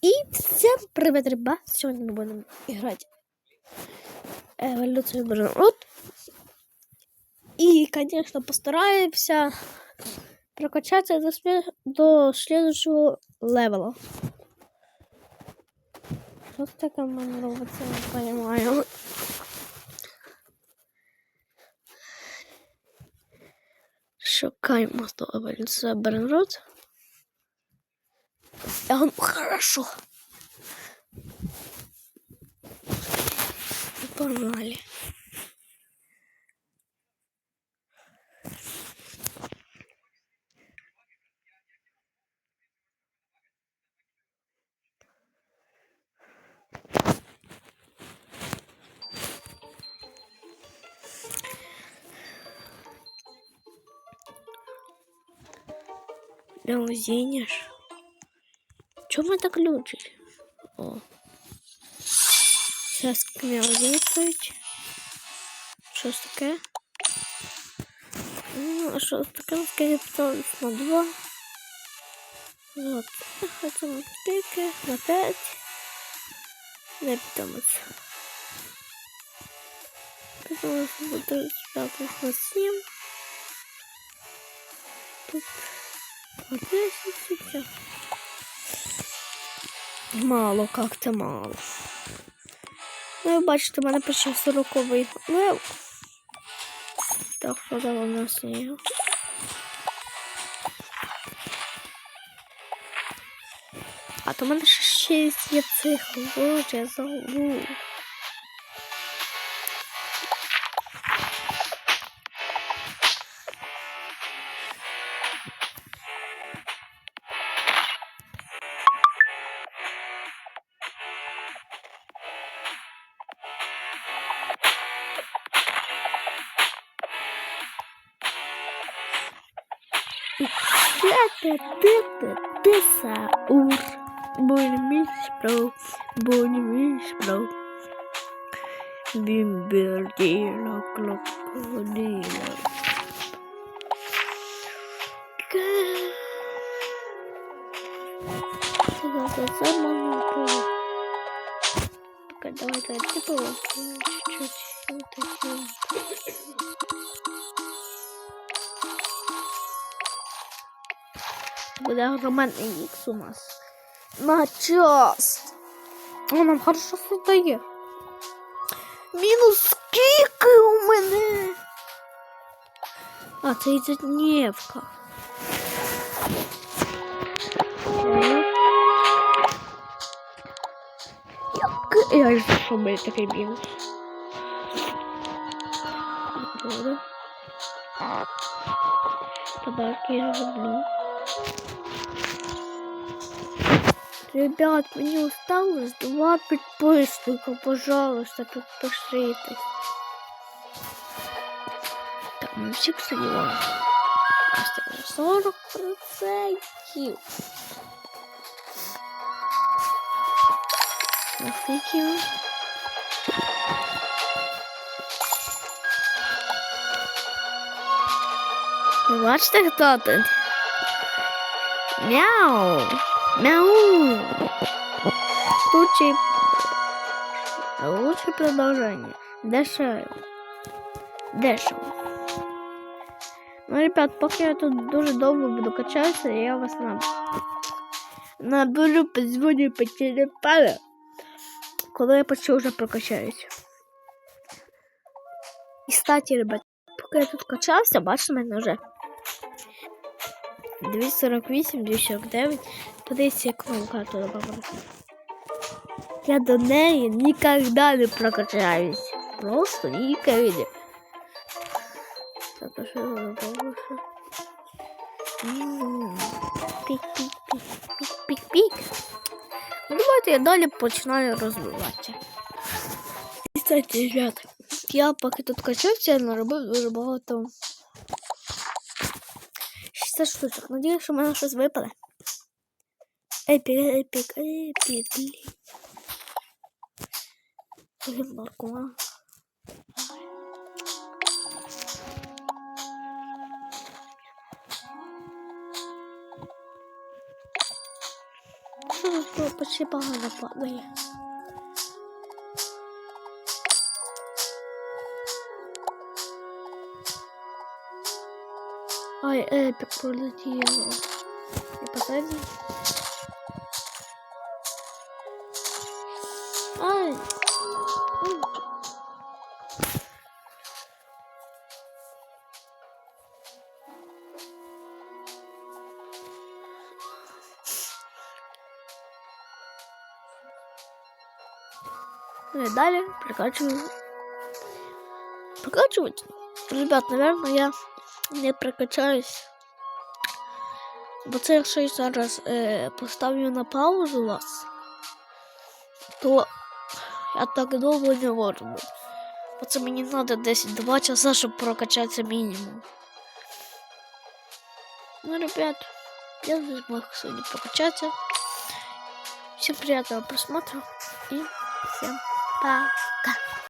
И всем привет, ребят! Сегодня мы будем играть эволюцию Бренрут. И, конечно, постараемся прокачаться до, до следующего левела. Что мене робиться, не понимаю. Шукаємо до еволюцію Бренрут. А, ну, хорошо. Погнали. Да, Зиняш. Чому так глючить? О. Зараз кмявзикають. Щось таке. Ну, а що таке? Скажи, питались на два. Вот. Це на скільки? На п'ять. Не питомець. Питомець буде спати на сім. Тут по десять сейчас. Мало, как-то мало. Ну, ви бачите, в мене почав 40 лев. Так, що на у є? А то в мене ще шість є цих Боже, я забув. Тесаур. Бонемиш про. Бонемиш про. Бимбердила крокодила. Это самое Давай-ка, типа, чуть-чуть. Вот такие. Буде романний ікс у нас. На час. О, нам хорошо создає. Мінус скільки у мене. А, це і дневка. Я ж що в мене такий мінус. Добре. Подарки я люблю. Ребят, мне осталось два подписника, пожалуйста, подпишитесь. Так, мы все занимаем. Осталось 40 процентов. Нафиг Ви бачите, хто тут? Мяу! Мяу! Лучший... Лучшее продолжение. Дешево. Дешево. Ну, ребят, поки я тут дуже довго буду качатися, я вас наберу. Наберу, позвоню по телефону, коли я почти вже прокачаюсь. І, кстати, ребят, поки я тут качався, бачите, мене вже 248, 249. Подивіться, як нову карту добавили. Я до неї ніколи не прокачаюсь. Просто ніколи. Так, а що я добавив? Пік-пік-пік-пік-пік-пік. Ну, давайте я далі починаю розвиватися. І, кстати, ребят, я поки тут качався, наробив дуже багато 60 штучок. Надіюсь, що в мене щось випаде. Епік, епік, епік. Блін, Маркова. Що что почти погано падає. Ай, эпик полетел. И посади. Ай. Ну и далее прокачиваю. Прокачивать? Ребят, наверное, я не прокачаюсь. Бо це якщо я зараз е, поставлю на паузу вас, то я так довго не можу. бути. Бо це мені треба десь 2 часа, щоб прокачатися мінімум. Ну, ребят, я не змог сьогодні прокачатися. Всем приятного просмотра и всем пока.